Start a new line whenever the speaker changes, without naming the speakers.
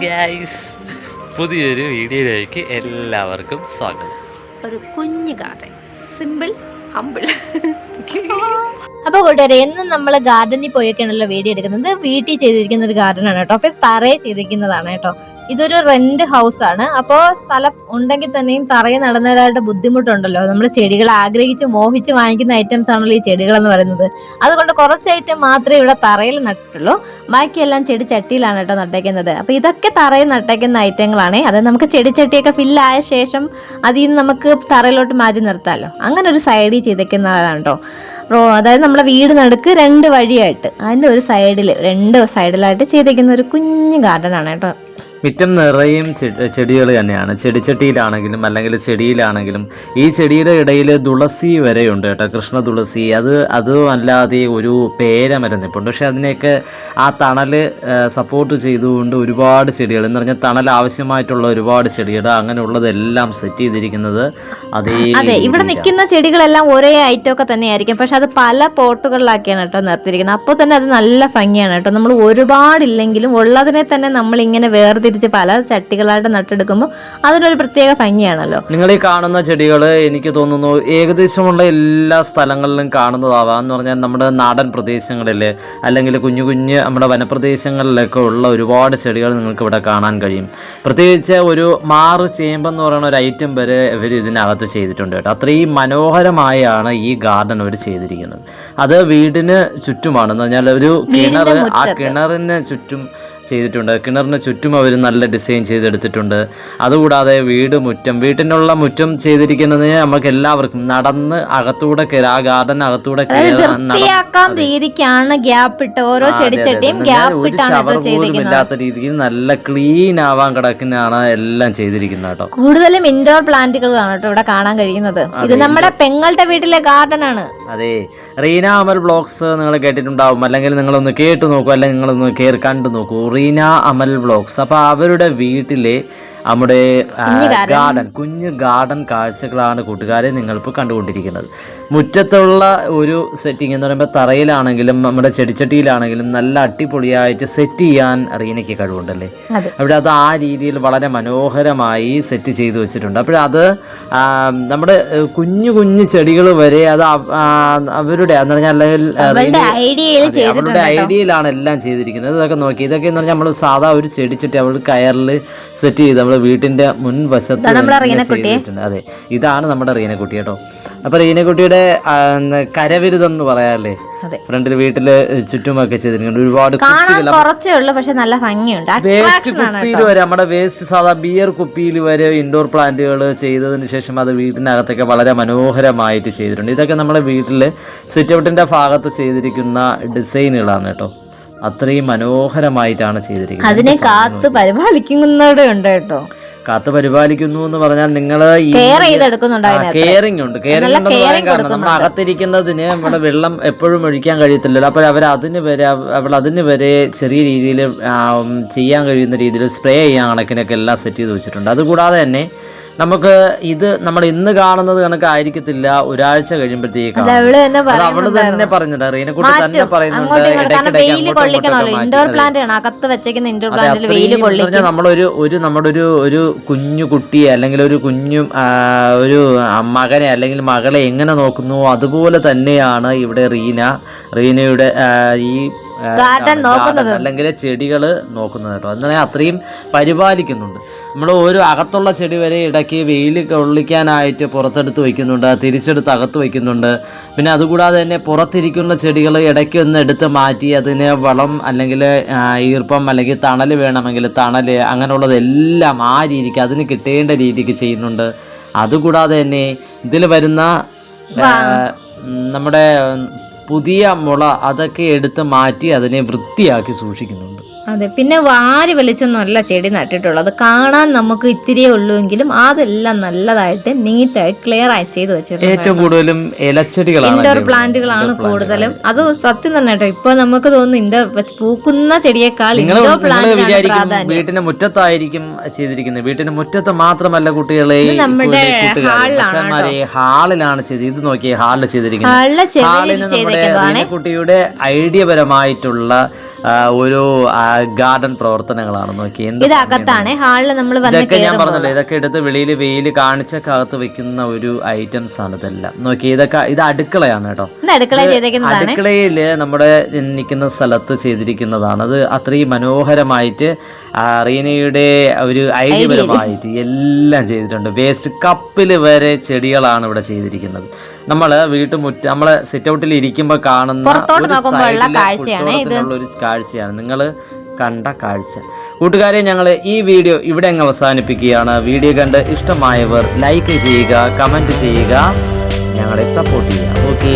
Guys പുതിയൊരു വീഡിയോയിലേക്ക് എല്ലാവർക്കും സ്വാഗതം.
ഒരു കുഞ്ഞു ഗാർഡൻ സിമ്പിൾ ഹമ്പിൾ
അപ്പൊ കൂട്ടുകാരെ എന്നും നമ്മൾ ഗാർഡനിൽ പോയൊക്കെയാണല്ലോ വീഡിയോ എടുക്കുന്നത്. വീട്ടിൽ ചെയ്തിരിക്കുന്ന ഒരു ഗാർഡൻ ആണ് കേട്ടോ. അപ്പൊ തറയെ ചെയ്തിരിക്കുന്നതാണ് കേട്ടോ. ഇതൊരു റെന്റ് ഹൗസ് ആണ്. അപ്പോൾ സ്ഥലം ഉണ്ടെങ്കിൽ തന്നെയും തറയിൽ നടന്നതായിട്ട് ബുദ്ധിമുട്ടുണ്ടല്ലോ. നമ്മൾ ചെടികൾ ആഗ്രഹിച്ച് മോഹിച്ച് വാങ്ങിക്കുന്ന ഐറ്റംസ് ആണല്ലോ ഈ ചെടികൾ എന്ന് പറയുന്നത്. അതുകൊണ്ട് കുറച്ച് ഐറ്റം മാത്രമേ ഇവിടെ തറയിൽ നട്ടിട്ടുള്ളൂ. ബാക്കിയെല്ലാം ചെടി ചട്ടിയിലാണ് കേട്ടോ നട്ടേക്കുന്നത്. അപ്പൊ ഇതൊക്കെ തറയിൽ നട്ടേക്കുന്ന ഐറ്റങ്ങളാണ് അത് നമുക്ക് ചെടി ചെടിച്ചട്ടിയൊക്കെ ഫില്ലായ ശേഷം അതിൽ നിന്ന് നമുക്ക് തറയിലോട്ട് മാറ്റി നിർത്താമല്ലോ അങ്ങനെ ഒരു സൈഡിൽ ചെയ്തേക്കുന്നതാണ് കേട്ടോ. അതായത് നമ്മുടെ വീട് നടുക്ക് രണ്ട് വഴിയായിട്ട്. അതിന്റെ ഒരു സൈഡിൽ രണ്ട് സൈഡിലായിട്ട് ചെയ്തേക്കുന്ന ഒരു കുഞ്ഞു ഗാർഡൻ ആണ് കേട്ടോ.
മിറ്റം നിറയും ചെടികൾ തന്നെയാണ്. ചെടിച്ചട്ടിയിലാണെങ്കിലും അല്ലെങ്കിൽ ചെടിയിലാണെങ്കിലും ഈ ചെടിയുടെ ഇടയിൽ തുളസി വരെയുണ്ട് കേട്ടോ. കൃഷ്ണ തുളസി. അത് അതും അല്ലാതെ ഒരു പേരമരം നിൽപ്പുണ്ട് പക്ഷെ അതിനെയൊക്കെ ആ തണൽ സപ്പോർട്ട് ചെയ്തുകൊണ്ട് ഒരുപാട് ചെടികൾ എന്ന് പറഞ്ഞാൽ തണൽ ആവശ്യമായിട്ടുള്ള ഒരുപാട് ചെടികൾ അങ്ങനെയുള്ളതെല്ലാം സെറ്റ് ചെയ്തിരിക്കുന്നത് അതേ
അതെ ഇവിടെ നിൽക്കുന്ന ചെടികളെല്ലാം ഒരേ ഐറ്റം ഒക്കെ തന്നെയായിരിക്കും. പക്ഷെ അത് പല പോട്ടുകളിലാക്കിയാണ് കേട്ടോ നിർത്തിയിരിക്കുന്നത്. അപ്പോൾ തന്നെ അത് നല്ല ഭംഗിയാണ് കേട്ടോ. നമ്മൾ ഒരുപാടില്ലെങ്കിലും ഉള്ളതിനെ തന്നെ നമ്മൾ ഇങ്ങനെ വേർതിരിച്ച് പല ചട്ടികളായിട്ട് നട്ടെടുക്കുമ്പോൾ അതിനൊരു പ്രത്യേക ഭംഗിയാണല്ലോ.
നിങ്ങൾ ഈ കാണുന്ന ചെടികൾ എനിക്ക് തോന്നുന്നു ഏകദേശമുള്ള എല്ലാ സ്ഥലങ്ങളിലും കാണുന്നതാവാം. എന്ന് പറഞ്ഞാൽ നമ്മുടെ നാടൻ പ്രദേശങ്ങളിൽ അല്ലെങ്കിൽ കുഞ്ഞു കുഞ്ഞ് നമ്മുടെ വനപ്രദേശങ്ങളിലൊക്കെ ഉള്ള ഒരുപാട് ചെടികൾ നിങ്ങൾക്ക് ഇവിടെ കാണാൻ കഴിയും. പ്രത്യേകിച്ച് ഒരു മാറ് ചേമ്പെന്ന് പറയുന്ന ഒരു ഐറ്റം വരെ ഇവർ ഇതിനകത്ത് ചെയ്തിട്ടുണ്ട് കേട്ടോ. അത്രയും മനോഹരമായാണ് ഈ ഗാർഡൻ അവർ ചെയ്തിരിക്കുന്നത്. അത് വീടിന് ചുറ്റുമാണ്. എന്ന് പറഞ്ഞാൽ ഒരു കിണർ ആ കിണറിന് ചുറ്റും ചെയ്തിട്ടുണ്ട്. കിണറിന് ചുറ്റും അവർ നല്ല ഡിസൈൻ ചെയ്തെടുത്തിട്ടുണ്ട്. അതുകൂടാതെ വീട് മുറ്റം വീട്ടിനുള്ള മുറ്റം ചെയ്തിരിക്കുന്നതിന് നമുക്ക് എല്ലാവർക്കും നടന്ന് അകത്തൂടെ ആ ഗാർഡൻ അകത്തൂടെ
വൃത്തിയാക്കാൻ രീതിക്കാണ് ഗ്യാപ്പ് ഇട്ട് ഓരോ ചെടിച്ചട്ടിയും ഗ്യാപ്പ് ഇട്ടാണ്
ഇല്ലാത്ത രീതിയിൽ നല്ല ക്ലീൻ ആവാൻ കിടക്കുന്നതാണ് എല്ലാം ചെയ്തിരിക്കുന്നത് കേട്ടോ.
കൂടുതലും ഇൻഡോർ പ്ലാന്റുകളാണ് കേട്ടോ ഇവിടെ കാണാൻ കഴിയുന്നത്. ഇത് നമ്മുടെ പെങ്ങളുടെ വീട്ടിലെ ഗാർഡൻ ആണ്.
അതെ. റീന അമൽ ബ്ലോഗ്സ് നിങ്ങൾ കേട്ടിട്ടുണ്ടാവും. അല്ലെങ്കിൽ നിങ്ങളൊന്ന് കേട്ട് നോക്കൂ. അല്ലെങ്കിൽ നിങ്ങളൊന്ന് കയറി കണ്ടു നോക്കൂ. റീന അമൽ വ്ളോഗ്സ്. അപ്പോൾ അവരുടെ വീട്ടിലെ നമ്മുടെ ഗാർഡൻ കുഞ്ഞു ഗാർഡൻ കാഴ്ചകളാണ് കൂട്ടുകാരെ നിങ്ങളിപ്പോൾ കണ്ടുകൊണ്ടിരിക്കുന്നത്. മുറ്റത്തുള്ള ഒരു സെറ്റിംഗ് എന്ന് പറയുമ്പോൾ തറയിലാണെങ്കിലും നമ്മുടെ ചെടിച്ചട്ടിയിലാണെങ്കിലും നല്ല അടിപൊളിയായിട്ട് സെറ്റ് ചെയ്യാൻ റീനയ്ക്ക് കഴിവുണ്ടല്ലേ? അവിടെ അത് ആ രീതിയിൽ വളരെ മനോഹരമായി സെറ്റ് ചെയ്തു വെച്ചിട്ടുണ്ട്. അപ്പോഴത് നമ്മുടെ കുഞ്ഞു കുഞ്ഞു ചെടികൾ വരെ അത് അവരുടെ എന്ന് പറഞ്ഞാൽ അല്ലെങ്കിൽ അവരുടെ ഐഡിയയിലാണ് എല്ലാം ചെയ്തിരിക്കുന്നത്. ഇതൊക്കെ നോക്കി ഇതൊക്കെ എന്ന് പറഞ്ഞാൽ നമ്മൾ സാധാ ഒരു ചെടിച്ചട്ടി അവൾ കയറിൽ സെറ്റ് ചെയ്ത് നമ്മുടെ വീട്ടിന്റെ മുൻവശത്ത് ചെയ്തിട്ടുണ്ട്. അതെ ഇതാണ് നമ്മുടെ റീനക്കുട്ടി കേട്ടോ. അപ്പൊ റീനക്കുട്ടിയുടെ കരവിരുതെന്ന് ന്ന് പറയാല്ലേ. ഫ്രണ്ടിൽ വീട്ടിൽ ചുറ്റുമൊക്കെ ചെയ്തിട്ടുണ്ട്. ഒരുപാട്
കുറച്ചേ നല്ല ഭംഗിയുണ്ട്.
വേസ്റ്റ് കുപ്പിയിൽ വരെ നമ്മുടെ വേസ്റ്റ് സാധാ ബിയർ കുപ്പിയിൽ വരെ ഇൻഡോർ പ്ലാന്റുകൾ ചെയ്തതിന് ശേഷം അത് വീട്ടിനകത്തൊക്കെ വളരെ മനോഹരമായിട്ട് ചെയ്തിട്ടുണ്ട്. ഇതൊക്കെ നമ്മുടെ വീട്ടിൽ സിറ്റ് ഔട്ടിന്റെ ഭാഗത്ത് ചെയ്തിരിക്കുന്ന ഡിസൈനുകളാണ് കേട്ടോ. അത്രയും മനോഹരമായിട്ടാണ് ചെയ്തിരിക്കുന്നത്.
അതിനെ കാത്ത് പരിപാലിക്കുന്നവിടെ ഉണ്ട് കേട്ടോ.
കാത്ത് പരിപാലിക്കുന്നു എന്ന് പറഞ്ഞാൽ നിങ്ങൾ കെയറിംഗ് ഉണ്ട്. കെയറിംഗ് ഉണ്ടെന്ന് പറയാൻ കാരണം നമ്മൾ അകത്തിരിക്കുന്നതിന് നമ്മുടെ വെള്ളം എപ്പോഴും ഒഴിക്കാൻ കഴിയത്തില്ലല്ലോ. അപ്പോൾ അവർ അതിന് വരെ അവൾ അതിന് വരെ ചെറിയ രീതിയിൽ ചെയ്യാൻ കഴിയുന്ന രീതിയിൽ സ്പ്രേ ചെയ്യാൻ കണക്കിനൊക്കെ എല്ലാം സെറ്റ് ചെയ്ത് വെച്ചിട്ടുണ്ട്. അതുകൂടാതെ തന്നെ നമുക്ക് ഇത് നമ്മൾ ഇന്ന് കാണുന്നത് കണക്കായിരിക്കത്തില്ല ഒരാഴ്ച
കഴിയുമ്പോഴത്തേക്കും
അത് അവൾ തന്നെ പറഞ്ഞിട്ട് റീനക്കുട്ടി തന്നെ പറയുന്നുണ്ട്. നമ്മളൊരു ഒരു നമ്മുടെ ഒരു ഒരു കുഞ്ഞു കുട്ടിയെ അല്ലെങ്കിൽ ഒരു കുഞ്ഞു ഒരു മകനെ അല്ലെങ്കിൽ മകളെ എങ്ങനെ നോക്കുന്നു? അതുപോലെ തന്നെയാണ് ഇവിടെ റീന. റീനയുടെ ഈ
garden നോക്കുന്നത്.
അല്ലെങ്കിൽ ചെടികൾ നോക്കുന്നത് കേട്ടോ. എന്നാൽ അത്രയും പരിപാലിക്കുന്നുണ്ട്. നമ്മൾ ഒരു അകത്തുള്ള ചെടി വരെ ഇടയ്ക്ക് വെയിൽ കൊള്ളിക്കാനായിട്ട് പുറത്തെടുത്ത് വയ്ക്കുന്നുണ്ട് തിരിച്ചെടുത്ത് അകത്ത് വയ്ക്കുന്നുണ്ട്. പിന്നെ അതുകൂടാതെ തന്നെ പുറത്തിരിക്കുന്ന ചെടികൾ ഇടയ്ക്ക് ഒന്ന് എടുത്ത് മാറ്റി അതിന് വളം അല്ലെങ്കിൽ ഈർപ്പം അല്ലെങ്കിൽ തണൽ വേണമെങ്കിൽ തണൽ അങ്ങനെയുള്ളതെല്ലാം ആ രീതിക്ക് അതിന് കിട്ടേണ്ട രീതിക്ക് ചെയ്യുന്നുണ്ട്. അതുകൂടാതെ തന്നെ ഇതിൽ വരുന്ന നമ്മുടെ പുതിയ മുള അതൊക്കെ എടുത്ത് മാറ്റി അതിനെ വൃത്തിയാക്കി സൂക്ഷിക്കുന്നുണ്ട്.
അതെ പിന്നെ വാരി വലിച്ചൊന്നുമല്ല ചെടി നട്ടിട്ടുള്ളത്. കാണാൻ നമുക്ക് ഇത്തിരിയേ ഉള്ളൂവെങ്കിലും അതെല്ലാം നല്ലതായിട്ട് നീറ്റായി ക്ലിയർ ആയി ചെയ്ത് വെച്ചിട്ടുണ്ട്
ഏറ്റവും കൂടുതലും ഇലച്ചെടികളാണ്
ഇൻഡോർ പ്ലാന്റുകളാണ് കൂടുതലും. അത് സത്യം തന്നെ കേട്ടോ ഇപ്പൊ നമുക്ക് തോന്നുന്നു ഇൻഡോർ പൂക്കുന്ന ചെടിയേക്കാൾ ഇൻഡോർ പ്ലാന്റ്
വീട്ടിന്റെ മുറ്റത്തായിരിക്കും ചെയ്തിരിക്കുന്നത്. വീട്ടിന്റെ മുറ്റത്ത് മാത്രമല്ല കുട്ടികളെ
നമ്മുടെ ഹാളിലാണ്
ചെയ്ത് ഇത് നോക്കിയേ ഹാളിൽ ചെയ്തിരിക്കുന്നത്. ഹാളിൽ നമ്മുടെ കുട്ടിയുടെ ഐഡിയപരമായിട്ടുള്ള ഒരു ഗാർഡൻ പ്രവർത്തനങ്ങളാണ്. നോക്കി
ഇത് അകത്താണ്. ഹാളിൽ നമ്മൾ
ഇതൊക്കെ ഞാൻ പറഞ്ഞല്ലോ ഇതൊക്കെ എടുത്ത് വെളിയിൽ വെയിൽ കാണിച്ചൊക്കെ അകത്ത് വെക്കുന്ന ഒരു ഐറ്റംസ് ആണ് ഇതെല്ലാം. നോക്കി ഇതൊക്കെ ഇത് അടുക്കളയാണ് കേട്ടോ. അടുക്കളയിൽ നമ്മുടെ നിൽക്കുന്ന സ്ഥലത്ത് ചെയ്തിരിക്കുന്നതാണ്. അത് അത്രയും മനോഹരമായിട്ട് റീനയുടെ ഒരു ഐഡിയപരമായിട്ട് എല്ലാം ചെയ്തിട്ടുണ്ട്. വേസ്റ്റ് കപ്പിൽ വരെ ചെടികളാണ് ഇവിടെ ചെയ്തിരിക്കുന്നത്. നമ്മൾ വീട്ടുമുറ്റ നമ്മളെ സിറ്റ് ഔട്ടിൽ ഇരിക്കുമ്പോൾ കാണുന്ന ഒരു
കാഴ്ചയാണ്
നിങ്ങൾ കണ്ട കാഴ്ച. കൂട്ടുകാരെ ഞങ്ങൾ ഈ വീഡിയോ ഇവിടെ അങ്ങ് അവസാനിപ്പിക്കുകയാണ്. വീഡിയോ കണ്ട് ഇഷ്ടമായവർ ലൈക്ക് ചെയ്യുക കമന്റ് ചെയ്യുക. ഞങ്ങളെ സപ്പോർട്ട് ചെയ്യുക. ഓക്കെ